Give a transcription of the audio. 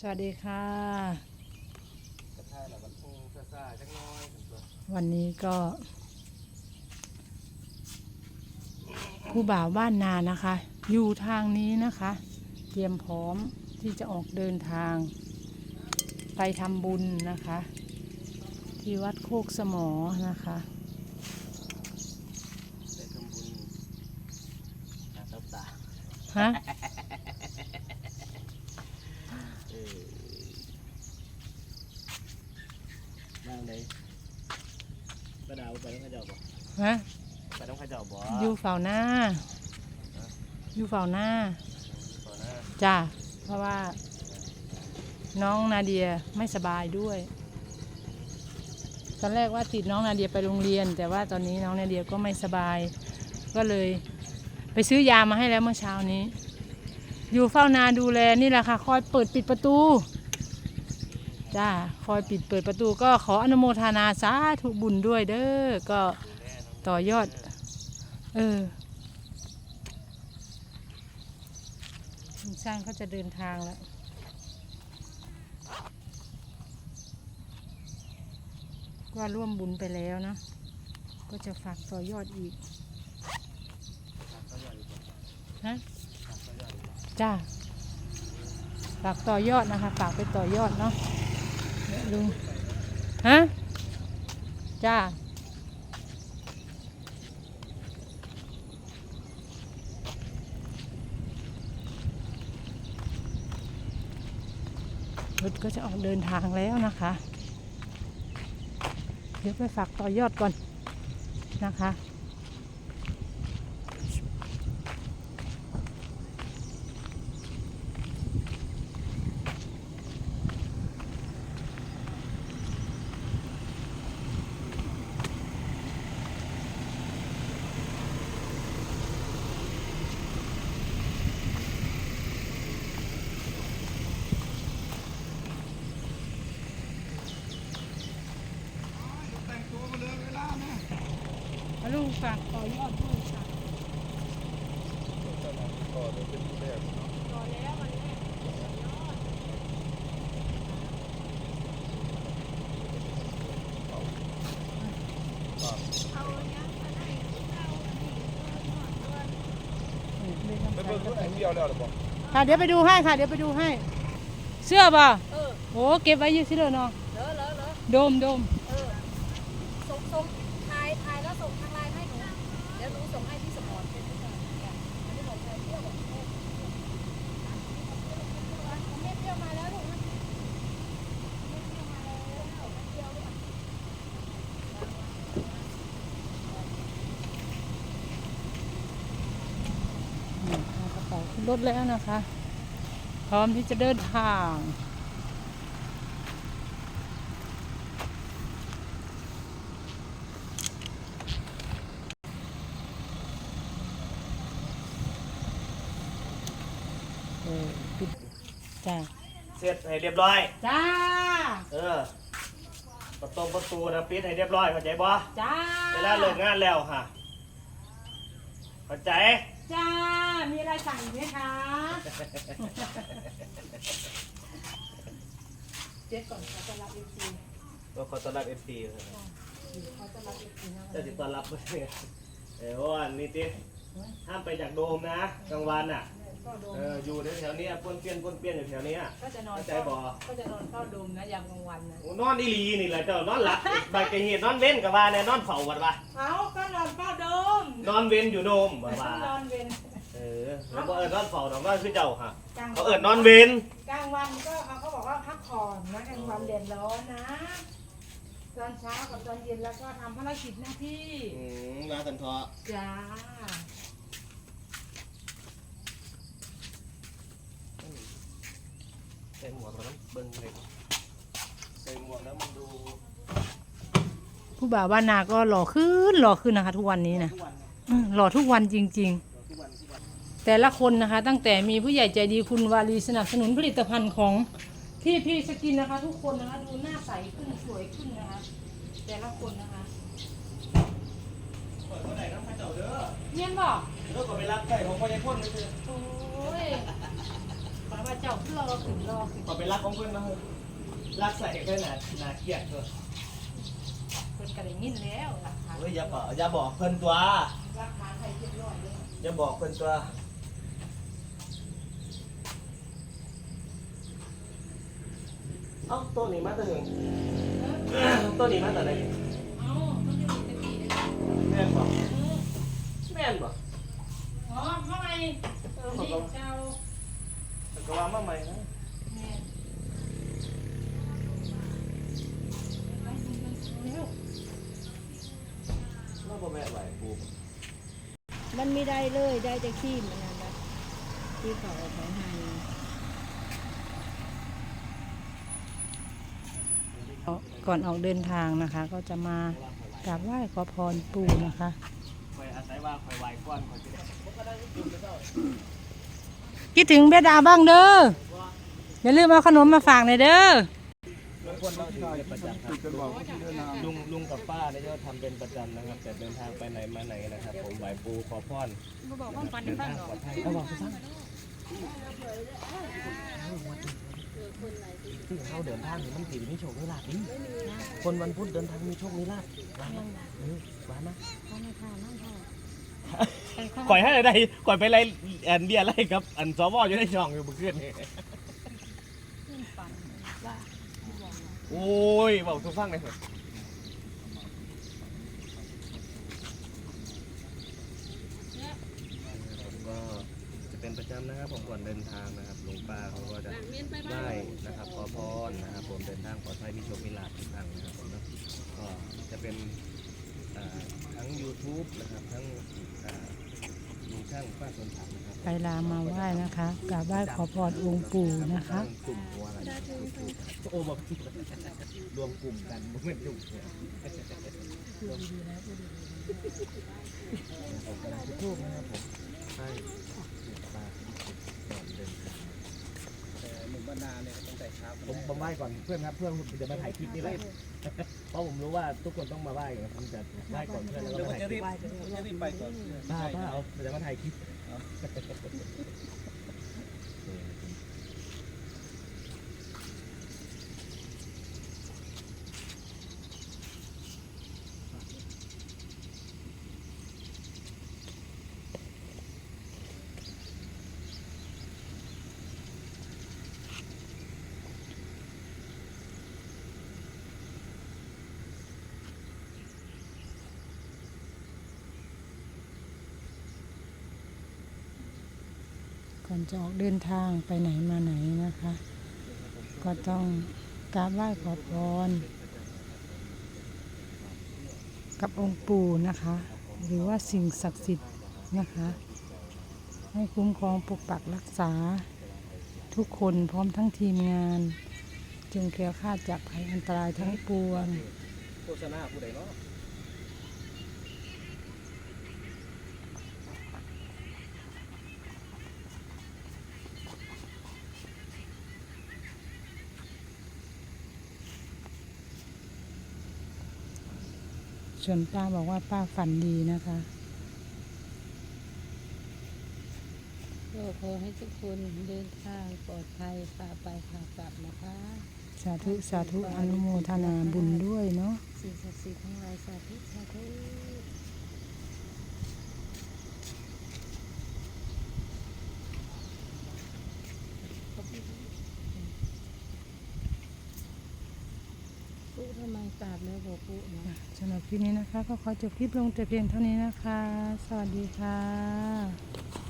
สวัสดีค่ะกระทายแล้วก็พุ่งซ่าๆจักหน้อยถึงตัววันนี้ก็ผู้บ่าวบ้านนานะคะ อยู่ทางนี้นะคะ เตรียมพร้อมที่จะออกเดินทาง ไปทำบุญนะคะ ที่วัดโคกสมอนะคะได้ทำบุญหาตับตาฮะ เออนั่งเลยกระ ดาวไปต้องขยับบ่ฮะไปต้องขยับบ่อยู่เฝ้าหน้า อยู่เฝ้าหน้าต่อหน้า จ้าเพราะว่า น้องนาเดียไม่สบายด้วย ตอนแรกว่าติดน้องนาเดียไปโรงเรียน แต่ว่าตอนนี้น้องนาเดียก็ไม่สบาย ก็เลย ไปซื้อยามาให้แล้วเมื่อเช้านี้ อยู่เฝ้านาดูแลนี่แหละค่ะ คอยเปิดปิดประตู จ้าคอยปิดเปิดประตูก็ขออนุโมทนาสาธุบุญด้วยเด้อก็ต่อยอด เออลุงสร้างเขาจะเดินทางแล้วก็ร่วมบุญไปแล้วนะ ก็จะฝากต่อยอดอีกฮะจ้าฝากต่อยอดนะคะ ฝากไปต่อยอดเนาะ ลุงฮะ จ้า รถก็จะออกเดินทางแล้วนะคะ เดี๋ยวไปฝากต่อยอดก่อนนะคะ ลุงฝากต่อยอดด้วยค่ะต่อเลยเป็นแบบเนาะต่อแล้ววันแรกต่อยอดไปเบิ่งดูไหนเดียวแล้วหรือเปล่าค่ะเดี๋ยวไปดูให้ค่ะ เดี๋ยวไปดูให้ เสื้อป่ะโอ้เก็บไว้อยืดสิเลยเนาะเลอะเลอะเลอะโดมโดมเออส่งส่งถ่ายถ่ายแล้วส่งทางไลน์ให้หนูเดี๋ยวหนูส่งให้พี่สมรเป็นผู้จัดการอันนี้บอกใครเที่ยวบอกแม่แม่เที่ยวมาแล้วลูกนะแม่เที่ยวมาแล้วแม่เที่ยวด้วย อืมเอากระเป๋า ขึ้นรถแล้วนะคะ พร้อมที่จะเดินทาง เออปิดจ้าเสร็จให้เรียบร้อย จ้า เออ ประตูประตูนะปิดให้เรียบร้อยเข้าใจบ่จ้า เวลาเลิกงานแล้วค่ะเข้าใจ จ้า มีอะไรสั่งอีกไหมคะ เจ๊ก่อนเขาจะรับเอฟซีก็ขอต้อนรับเอฟซีเขาจะรับเอฟซีนะจะติดต้อนรับเพื่อนเออว่านี่ติห้ามไปจากโดมนะกลางวันอะก็โดมเอออยู่แถวๆเนี้ยป้วนเปี้ยนป้วนเปี้ยนอยู่แถวเนี้ย ก็จะนอนเข้าใจบ่ ก็จะนอนเฝ้าโดมนะยามกลางวันนะโอ้นอนอีหลีนี่แหละเจ้านอนหลับใบกระเหียดนอนเว้นกับว่าเนี่ยนอนเฝ้าวัดว่า เอาก็นอนเฝ้าโดมนอนเว้นอยู่โดมบ่ว่านอนเวน เออแล้วบ่เอิ้นนอนเฝ้าดอกว่าคือเจ้าค่ะ กลางเขาเอิ้นนอนเว้นกลางวันก็เขาก็บอกว่าพักผ่อนนะกลางวันแดดร้อนนะ ตอนเช้ากับตอนเย็นแล้วก็ทำภารกิจหน้าที่อืมมาสันทอจ้าใส่หมวกแล้วเบิ่งเลยใส่หมวกแล้วมันดูผู้บ่าวบ้านนาก็หล่อขึ้นหล่อขึ้นนะคะ ทุกวันนี้นะทุกวันนะ อืมหล่อทุกวันจริง แต่ละคนนะคะ ตั้งแต่มีผู้ใหญ่ใจดีคุณวารีสนับสนุนผลิตภัณฑ์ของที่พี่สกินนะคะ ทุกคนนะคะดูหน้าใสขึ้นสวยขึ้นนะคะ แต่ละคนนะคะเปิดเมื่อไหร่น้ำพระเจ้าเด้อเนียนบอกเลิกก็ไปรับไก่ของพ่อใหญ่พ่นนี่คือโอ้ยมาว่าเจ้าขึ้นรอขึ้นรอขึ้นขอไปรักของเพื่อนมาเถอะรักใส่เพื่อนหนาหนาเกลียดเถอะเพิ่นก็ได้ยินแล้วหลักฐานเฮ้ยอย่าบอกอย่าบอกเพื่อนตัวหลักฐานไทยเรียบร้อยเลยอย่าบอกเพื่อนตัว เอ้าตัวนี้มาแต่หนึ่งตัวนี้มาแต่ไหนเอ้ามันจะมีตะกี้ได้แม่นบอกแม่นบอกอ๋อเมื่อไหร่เออนี่เจ้าแต่ก็ว่ามาใหม่นะแม่ไปเร็วเราบ่แม่ไหวปูมันไม่ได้เลยได้แต่ขี้มันนั่นนะที่เขาเอาไปให้ ก่อนออกเดินทางนะคะ ก็จะมากราบไหว้ขอพรปู่นะคะคอยอาศัยว่าคอยไหวก้อนคอยจะได้คิดถึงเบดาบ้างเด้ออย่าลืมเอาขนมมาฝากหน่อยเด้อคนเราถือเป็นประจำครับลุงลุงกับป้าเนี่ยจะทำเป็นประจำนะครับแต่เดินทางไปไหนมาไหนนะครับ ผมไหวปูขอพรเดินทางปลอดภัยเอาบอกสั้น ที่เขาเดินทางนี่มันถือมีโชคมีลาภนี่คนวันพุธเดินทางมีโชคมีลาภวานนะเออวานนะก่อยให้อะไรก่อยไปไรแอนเดียไรครับ อันซอวออยู่ในช่องอยู่เมื่อคืนนี่โอ้ยบอกทุกฟังเลยเถอะ ผมก็จะเป็นประจำนะครับผมก่อนเดินทางนะครับหลวงป้าเขาก็จะไหว้นะครับขอพรนะครับ ผมเดินทางปลอดภัยมีโชคมีลาภทุกครั้งนะครับผมเนาะก็จะเป็นอ่าทั้ง YouTube นะครับทั้งอ่าลุงช่างป้าสวนผักนะครับไปลามาไหว้นะคะกราบไหว้ขอพรองค์ปู่นะคะกลุ่มหัวอะไรโอ้บอกรวมกลุ่มกันไม่เป็นกลุ่มเนี่ยผมกำลังจะพูดนะครับผมให้ ป้าก่อนเดินทางหนุ่มบ้านนาเนี่ยตั้งแต่เช้าผมผมไหว้ก่อนเพื่อนครับเพื่อนผมจะมาถ่ายคลิปนี่แหละเพราะผมรู้ว่าทุกคนต้องมาไหว้ไงผมจะไหว้ก่อนเพื่อนแล้วก็เดี๋ยวมาจะถ่ายครีลิบปจะรีบไปก่อน ป้าป้าเอาเดี๋ยวมาถ่ายคลิป อนจะออกเดินทางไปไหนมาไหนนะคะ ก็ต้องกราบไหว้ขอพร กับองค์ปู่นะคะ หรือว่าสิ่งศักดิ์สิทธิ์นะคะ ให้คุ้มครองปกปักรักษา ทุกคนพร้อมทั้งทีมงาน จึงแคล้วคลาดจากภัยอันตรายทั้งปวงโฆษณาผู้ใดเนาะ ส่วนป้าบอกว่าป้าฝันดีนะคะ ก็ขอให้ทุกคนเดินทางปลอดภัยพาไปพากลับนะคะสาธุสาธุอนุโมทนาบุญด้วยเนาะสิ่งศักดิ์สิทธิ์ทั้งหลายสาธุสาธุ ทำไมกราบแล้วบอกปุ๊นะ สำหรับคลิปนี้นะคะ ก็ขอจบคลิปลงแต่เพียงเท่านี้นะคะ สวัสดีค่ะ